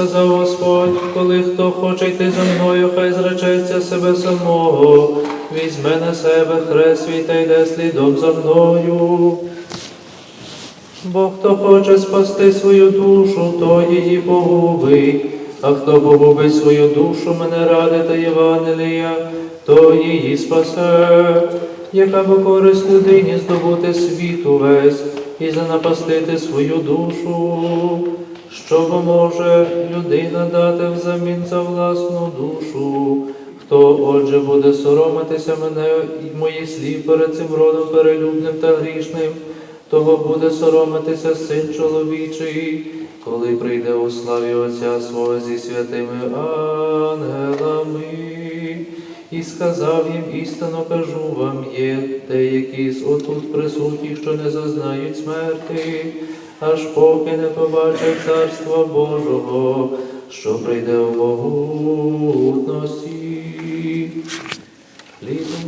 Сказав Господь, коли хто хоче йти за мною, хай зречеться себе самого, візьме на себе хрест свій та йде слідом за мною. Бо хто хоче спасти свою душу, то її погубить, а хто погубить свою душу, мене ради та Євангелія, то її спасе, яка бо користь людині здобути світ увесь і занапастити свою душу. Що може людина дати взамін за власну душу? Хто отже буде соромитися мене і моїх слів перед цим родом перелюбним та грішним, того буде соромитися син чоловічий, коли прийде у славі Отця свого зі святими ангелами. І сказав їм, істинно кажу вам, є деякі з отут присутніх, що не зазнають смерти, аж поки не побачив царства Божого, що прийде в могутності.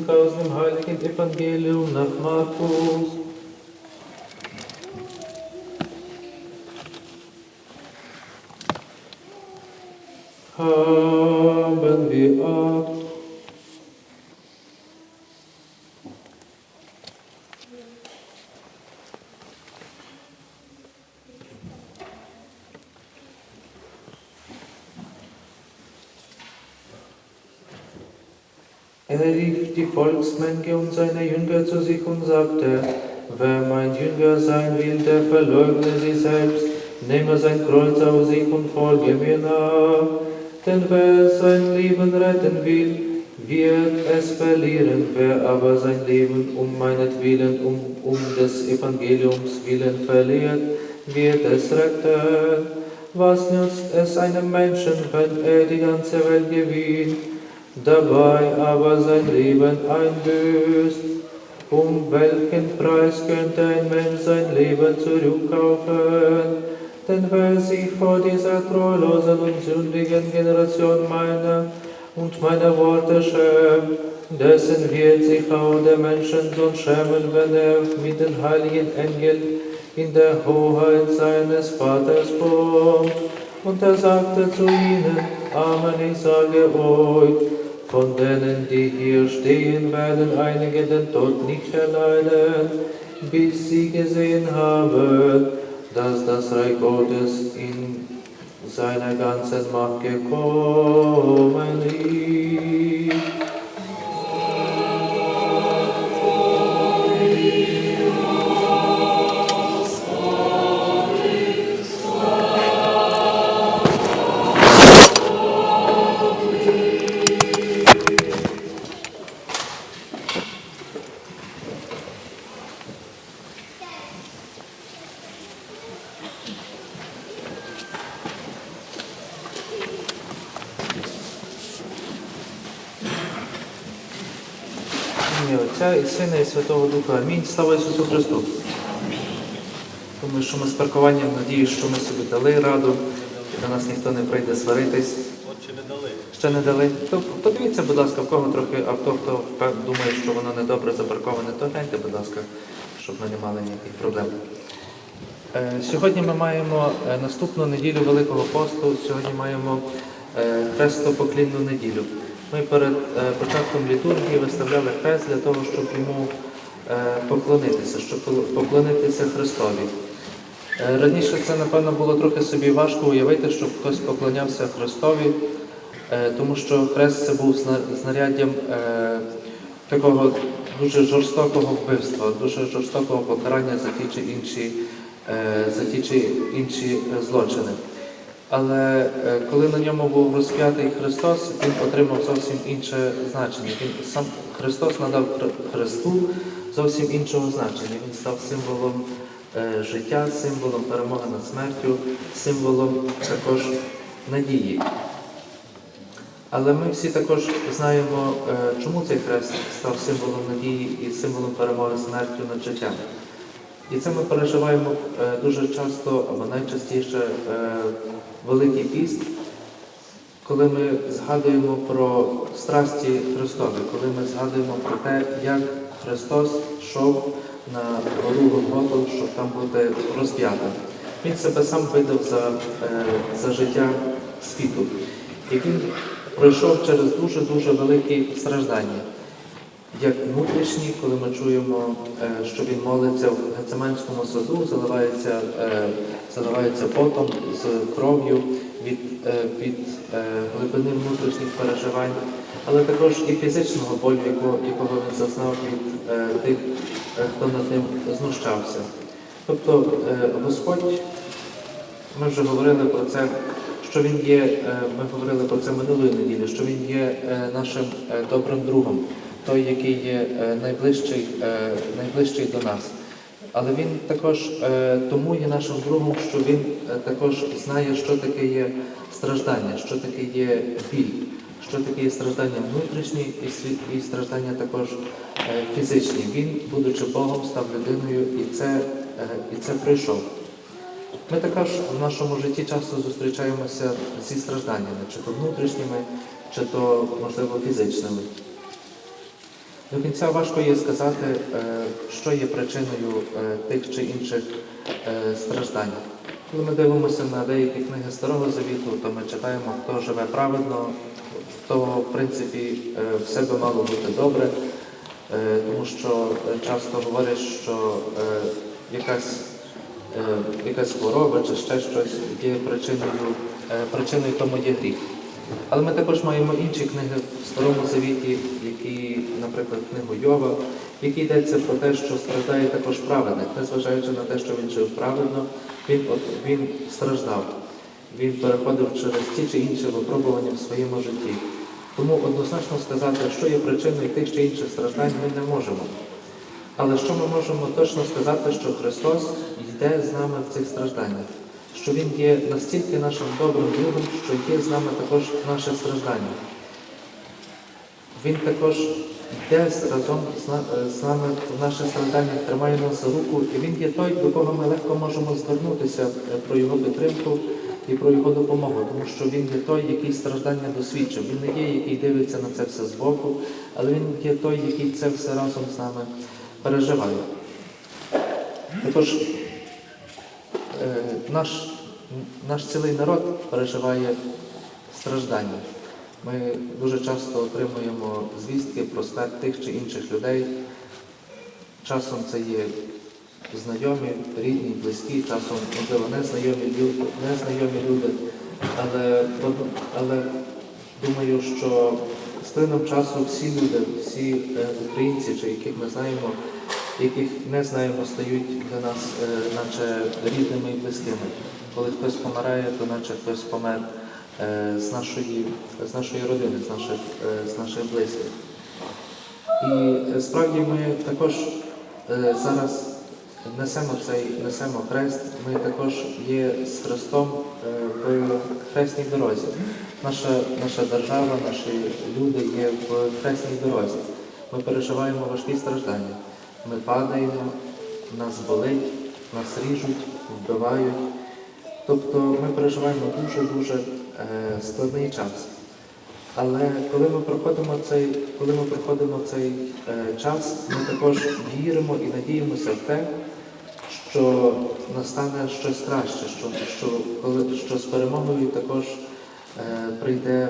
Казним гальним Евангеліум на Markus. Er rief die Volksmenge und seine Jünger zu sich und sagte, wer mein Jünger sein will, der verleugne sich selbst, nehme sein Kreuz auf sich und folge mir nach. Denn wer sein Leben retten will, wird es verlieren, wer aber sein Leben um meinetwillen, um, um des Evangeliums willen verliert, wird es retten. Was nützt es einem Menschen, wenn er die ganze Welt gewinnt? Dabei aber sein Leben einbüßt. Um welchen Preis könnte ein Mensch sein Leben zurückkaufen? Denn wer sich vor dieser treulosen und sündigen Generation meiner und meiner Worte schämt, dessen wird sich auch der Menschensohn schämen, wenn er mit den heiligen Engeln in der Hoheit seines Vaters kommt. Und er sagte zu ihnen, Amen, ich sage euch, von denen, die hier stehen, werden einige den Tod nicht erleiden, bis sie gesehen haben, dass das Reich Gottes in seiner ganzen Macht gekommen ist. Отця і Сина і Святого Духа. Амінь. Слава Ісусу Христу. Думаю, що ми з паркуванням надію, що ми собі дали раду, і до нас ніхто не прийде сваритись. От чи не дали? Ще не дали. То подивіться, будь ласка, в кого трохи авто, хто думає, що воно недобре запарковане, то гляньте, будь ласка, щоб ми не мали ніяких проблем. Е, Сьогодні ми маємо е, наступну неділю Великого посту. Сьогодні маємо е, хрестопоклінну неділю. Ми перед е, початком літургії виставляли хрест для того, щоб йому е, поклонитися, щоб поклонитися Христові. Е, Раніше це, напевно, було трохи собі важко уявити, щоб хтось поклонявся Христові, тому що хрест це був знаряддям такого дуже жорстокого вбивства, дуже жорстокого покарання за ті чи інші, за ті чи інші злочини. Але е, коли на ньому був розп'ятий Христос, він отримав зовсім інше значення. Він сам Христос надав Христу зовсім іншого значення. Він став символом е, життя, символом перемоги над смертю, символом також надії. Але ми всі також знаємо, е, чому цей хрест став символом надії і символом перемоги смертю над життям. І це ми переживаємо е, дуже часто або найчастіше е, Великий піст, коли ми згадуємо про страсті Христові, коли ми згадуємо про те, як Христос йшов на гору Голгофу, щоб там бути розп'ятим. Він себе сам видав за, е, за життя світу. І він пройшов через дуже-дуже великі страждання. Як внутрішні, коли ми чуємо, е, що він молиться в Гецеманському саду, заливається, е, заливається потом з кров'ю від, е, від глибини внутрішніх переживань, але також і фізичного болю, якого, якого він зазнав від тих, хто над ним знущався. Тобто Господь, ми вже говорили про це, що Він є, ми говорили про це минулої неділі, що Він є нашим добрим другом, той, який є е, найближчий, е, найближчий до нас. Але він також е, тому є нашим другом, що він також знає, що таке є страждання, що таке є біль, що таке є страждання внутрішні і, страждання також фізичні. Він, будучи Богом, став людиною і це, і це прийшов. Ми також в нашому житті часто зустрічаємося зі стражданнями, чи то внутрішніми, чи то, можливо, фізичними. До кінця важко є сказати, е, що є причиною е, тих чи інших е, страждань. Коли ми дивимося на деякі книги Старого Завіту, то ми читаємо, хто живе праведно, то в принципі все би мало бути добре, тому що часто говорять, що якась, якась хвороба чи ще щось є причиною, причиною тому є гріх. Але ми також маємо інші книги в Старому Завіті, які, наприклад, книгу Йова, в йдеться про те, що страждає також праведник, незважаючи на те, що він жив праведно, він, от, він страждав. Він переходив через ті чи інші випробування в своєму житті. Тому однозначно сказати, що є причиною тих чи інших страждань, ми не можемо. Але що ми можемо точно сказати, що Христос йде з нами в цих стражданнях, що Він є настільки нашим добрим другом, що є з нами також в наших стражданнях. Він також йде разом з нами в наших стражданнях, тримає нас за руку, і він є той, до кого ми легко можемо звернутися е, про його підтримку і про його допомогу, тому що він є той, який страждання досвідчив. Він не є, який дивиться на це все збоку, але він є той, який це все разом з нами переживає. Також е, наш, наш цілий народ переживає страждання. Ми дуже часто отримуємо звістки про смерть тих чи інших людей. Часом це є знайомі, рідні, близькі, часом, можливо, незнайомі люди, незнайомі люди. Але, але думаю, що з плином часу всі люди, всі е, українці, чи яких ми знаємо, яких не знаємо, стають для нас е, наче рідними і близькими. Коли хтось помирає, то наче хтось помер е, з нашої, з нашої родини, з наших, е, з наших близьких. І справді ми також зараз несемо цей несемо хрест, ми також є з Христом е, в хресній дорозі. Наша, наша держава, наші люди є в хресній дорозі. Ми переживаємо важкі страждання. Ми падаємо, нас болить, нас ріжуть, вбивають. Тобто ми переживаємо дуже-дуже е, складний час. Але коли ми проходимо цей, коли ми проходимо цей е, час, ми також віримо і надіємося в те, що настане щось краще, що, що, коли, що з перемогою також е, прийде,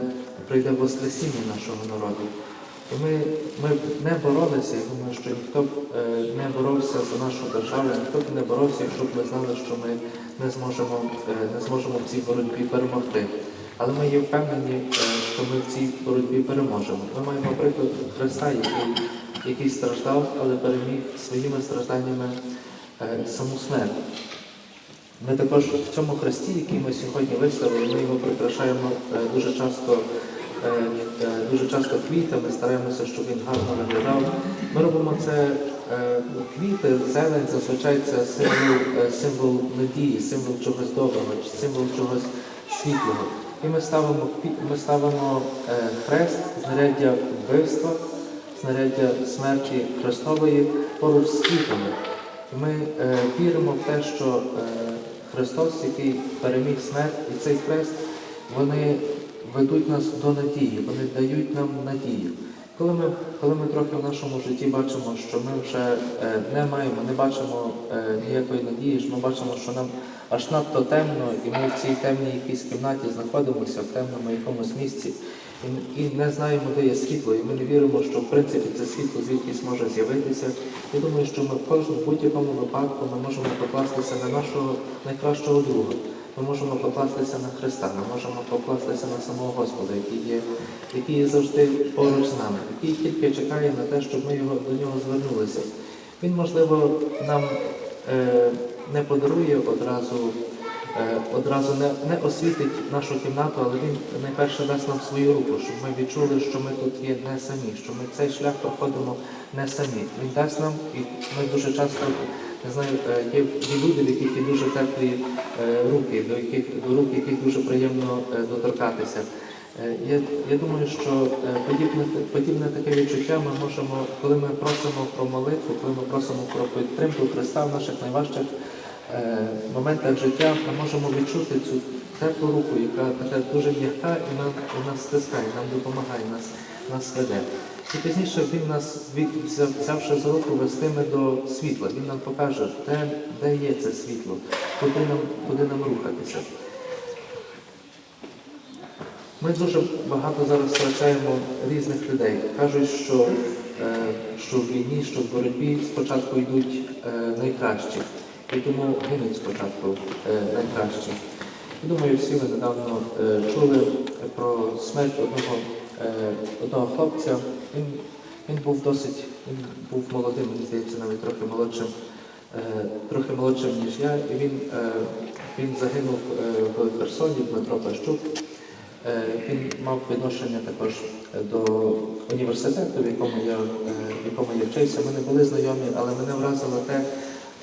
прийде Воскресіння нашого народу. Ми, ми не боролися, я думаю, що ніхто б е, не боровся за нашу державу, ніхто б не боровся, якщо б ми знали, що ми не зможемо, е, не зможемо в цій боротьбі перемогти. Але ми є впевнені, е, що ми в цій боротьбі переможемо. Ми маємо приклад Христа, який, який страждав, але переміг своїми стражданнями саму смерть. Ми також в цьому хресті, який ми сьогодні виставили, ми його прикрашаємо дуже часто, дуже часто квітами, стараємося, щоб він гарно виглядав. Ми робимо це е, квіти, зелень, зазвичай це символ, е, символ надії, символ чогось доброго, символ чогось світлого. І ми ставимо, ми ставимо е, хрест, знаряддя вбивства, знаряддя смерті Христової поруч з квітами. Ми е, віримо в те, що е, Христос, який переміг смерть, і цей хрест, вони ведуть нас до надії, вони дають нам надію. Коли ми, коли ми трохи в нашому житті бачимо, що ми вже е, не маємо, не бачимо е, ніякої надії, що ми бачимо, що нам аж надто темно, і ми в цій темній якійсь кімнаті знаходимося в темному якомусь місці, і, не знаємо, де є світло, і ми не віримо, що в принципі це світло звідкись може з'явитися. Я думаю, що ми в кожному будь-якому випадку ми можемо покластися на нашого найкращого друга. Ми можемо покластися на Христа, ми можемо покластися на самого Господа, який є, який є завжди поруч з нами, який тільки чекає на те, щоб ми його, до нього звернулися. Він, можливо, нам е, не подарує одразу, е, одразу не, не освітить нашу кімнату, але він найперше дасть нам свою руку, щоб ми відчули, що ми тут є не самі, що ми цей шлях проходимо не самі. Він дасть нам, і ми дуже часто не знаю, е, є, є люди, в яких є дуже теплі е, руки, до яких до рук яких дуже приємно е, доторкатися. Я, я думаю, що подібне, подібне таке відчуття ми можемо, коли ми просимо про молитву, коли ми просимо про підтримку Христа в наших найважчих моментах життя, ми можемо відчути цю теплу руку, яка така дуже м'яка і нам, і нас стискає, нам допомагає, нас, нас веде. І пізніше він нас, взявши за руку, вестиме до світла. Він нам покаже, де, де є це світло, куди нам, куди нам рухатися. Ми дуже багато зараз втрачаємо різних людей. Кажуть, що, е, що в війні, що в боротьбі спочатку йдуть е, найкращі, і тому гинуть спочатку е, найкращі. Думаю, всі ви недавно чули про смерть одного, одного хлопця. Він, він був досить, він був молодим, мені здається, навіть трохи молодшим, е, трохи молодшим, ніж я. І він, е, він загинув е, в Херсоні, Дмитро Пащук. Е, Він мав відношення також до університету, в якому я, е, в якому я вчився. Ми не були знайомі, але мене вразило те,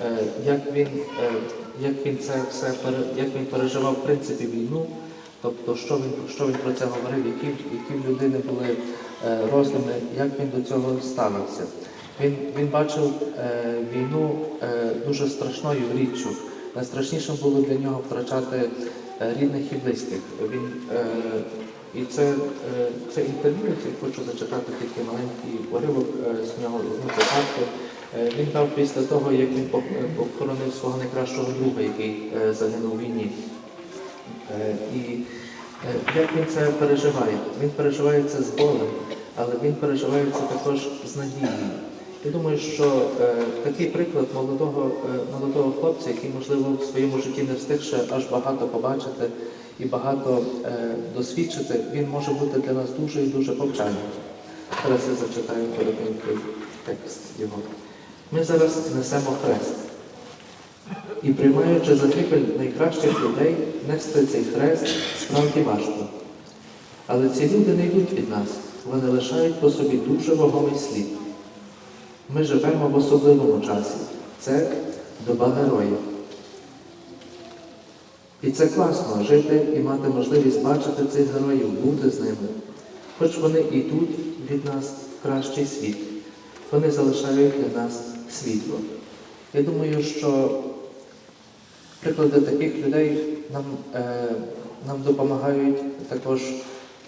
е, як він, е, як він це все як він переживав в принципі війну, тобто що він, що він про це говорив, які, які в людини були е, роздуми, як він до цього ставився. Він, він бачив е, війну е, дуже страшною річчю. Найстрашнішим було для нього втрачати е, рідних і близьких. Він, е, і це, е, це інтерв'ю, я хочу зачитати тільки маленький уривок е, з нього з цитатку. Е, Він дав після того, як він е, похоронив свого найкращого друга, який е, загинув у війні. Е, І е, як він це переживає? Він переживає це з болем, але він переживає це також з надією. Я думаю, що е, такий приклад молодого, молодого хлопця, який, можливо, в своєму житті не встиг ще аж багато побачити і багато досвідчити, він може бути для нас дуже і дуже повчальним. Зараз я зачитаю коротенький текст його. Ми зараз несемо хрест. І приймаючи загибель найкращих людей, нести цей хрест справді важко. Але ці люди не йдуть від нас, вони лишають по собі дуже вагомий слід. Ми живемо в особливому часі. Це доба героїв. І це класно жити і мати можливість бачити цих героїв, бути з ними. Хоч вони йдуть від нас в кращий світ, вони залишають для нас світло. Я думаю, що приклади таких людей нам, е, нам допомагають також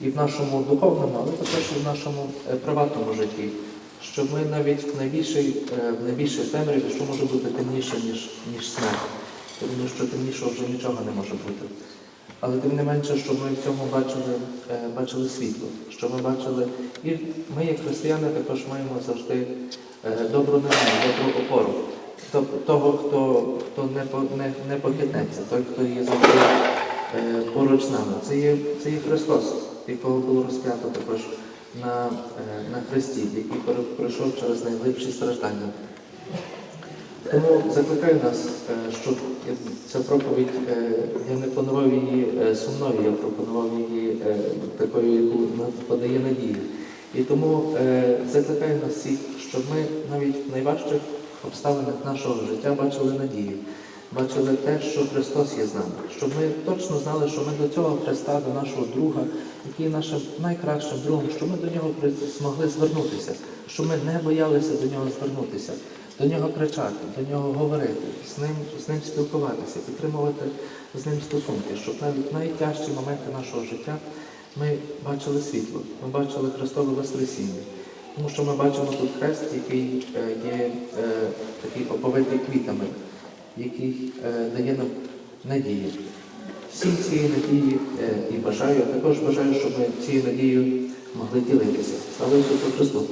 і в нашому духовному, але також і в нашому е, приватному житті. Щоб ми навіть в найбільшій, е, в найбільшій темряві, що може бути темніше, ніж, ніж смерть. Думаю, що темнішого вже нічого не може бути. Але тим не менше, щоб ми в цьому бачили, е, бачили світло, що ми бачили, і ми, як християни, також маємо завжди добру надію, добру опору. Того, хто, хто не, не, не похитнеться, той, хто є завжди е, поруч з нами. Це є, це є Христос, якого було розп'ято також на, е, на Христі, який пройшов через найглибші страждання. Тому закликаю нас, е, щоб ця проповідь, е, я не планував її е, сумною, я пропонував її е, такою, яку подає надію. І тому е, закликаю нас всіх, щоб ми навіть в найважчих обставинах нашого життя бачили надію, бачили те, що Христос є з нами, щоб ми точно знали, що ми до цього Христа, до нашого друга, який є нашим найкращим другом, що ми до нього змогли звернутися, що ми не боялися до нього звернутися, до нього кричати, до нього говорити, з ним, з ним спілкуватися, підтримувати з ним стосунки, щоб навіть найтяжчі моменти нашого життя ми бачили світло, ми бачили Христове Воскресіння. Тому що ми бачимо тут хрест, який е, є е, такий оповитий квітами, який е, дає нам надію. Всі цієї надії і бажаю, а також бажаю, щоб ми цією надією могли ділитися. Слава Ісусу Христу!